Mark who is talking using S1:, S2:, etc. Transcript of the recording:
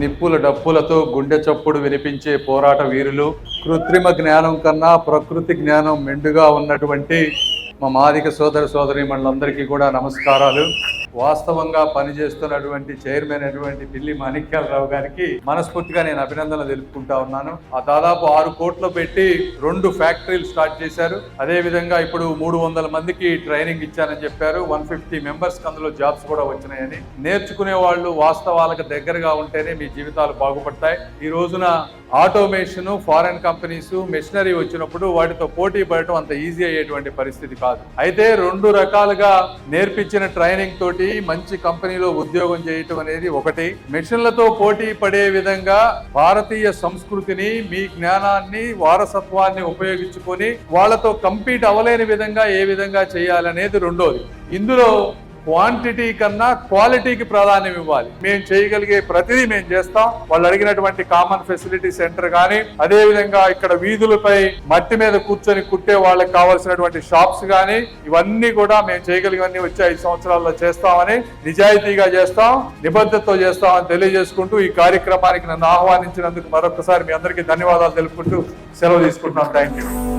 S1: నిప్పుల డప్పులతో గుండె చప్పుడు వినిపించే పోరాట వీరులు కృత్రిమ జ్ఞానం కన్నా ప్రకృతి జ్ఞానం మెండుగా ఉన్నటువంటి మా మాదిక సోదర సోదరి మనందరికీ కూడా నమస్కారాలు. వాస్తవంగా పనిచేస్తున్నటువంటి చైర్మన్ అయినటువంటి పిల్లి మాణిక్యాలరావు గారికి మనస్ఫూర్తిగా నేను అభినందనలు తెలుపుకుంటా ఉన్నాను. ఆ దాదాపు ఆరు కోట్లు పెట్టి రెండు ఫ్యాక్టరీలు స్టార్ట్ చేశారు. అదే విధంగా ఇప్పుడు మూడు వందల మందికి ట్రైనింగ్ ఇచ్చారని చెప్పారు. వన్ ఫిఫ్టీ మెంబర్స్ అందులో జాబ్స్ కూడా వచ్చినాయని. నేర్చుకునే వాళ్ళు వాస్తవాలకు దగ్గరగా ఉంటేనే మీ జీవితాలు బాగుపడతాయి. ఈ రోజున ఆటోమేషన్ ఫారెన్ కంపెనీస్ మెషినరీ వచ్చినప్పుడు వాటితో పోటీ పడటం అంత ఈజీ అయ్యేటువంటి పరిస్థితి కాదు. అయితే రెండు రకాలుగా నేర్పించిన ట్రైనింగ్ తోటి మంచి కంపెనీలో ఉద్యోగం చేయటం అనేది ఒకటి. మెషిన్లతో పోటీ పడే విధంగా భారతీయ సంస్కృతిని మీ జ్ఞానాన్ని వారసత్వాన్ని ఉపయోగించుకొని వాళ్ళతో కంపీట్ అవ్వలేని విధంగా ఏ విధంగా చేయాలనేది రెండోది. ఇందులో క్వాంటిటీ కన్నా క్వాలిటీకి ప్రాధాన్యం ఇవ్వాలి. మేము చేయగలిగే ప్రతిదీ మేము చేస్తాం. వాళ్ళు అడిగినటువంటి కామన్ ఫెసిలిటీ సెంటర్ కానీ అదే విధంగా ఇక్కడ వీధులపై మట్టి మీద కూర్చొని కుట్టే వాళ్ళకి కావాల్సినటువంటి షాప్స్ కానీ ఇవన్నీ కూడా మేము చేయగలిగినవన్నీ వచ్చే ఐదు సంవత్సరాల్లో చేస్తామని నిజాయితీగా చేస్తాం నిబద్ధతతో చేస్తామని తెలియజేసుకుంటూ ఈ కార్యక్రమానికి నన్ను ఆహ్వానించినందుకు మరొకసారి మీ అందరికీ ధన్యవాదాలు తెలుపుకుంటూ సెలవు తీసుకుంటున్నాం. Thank you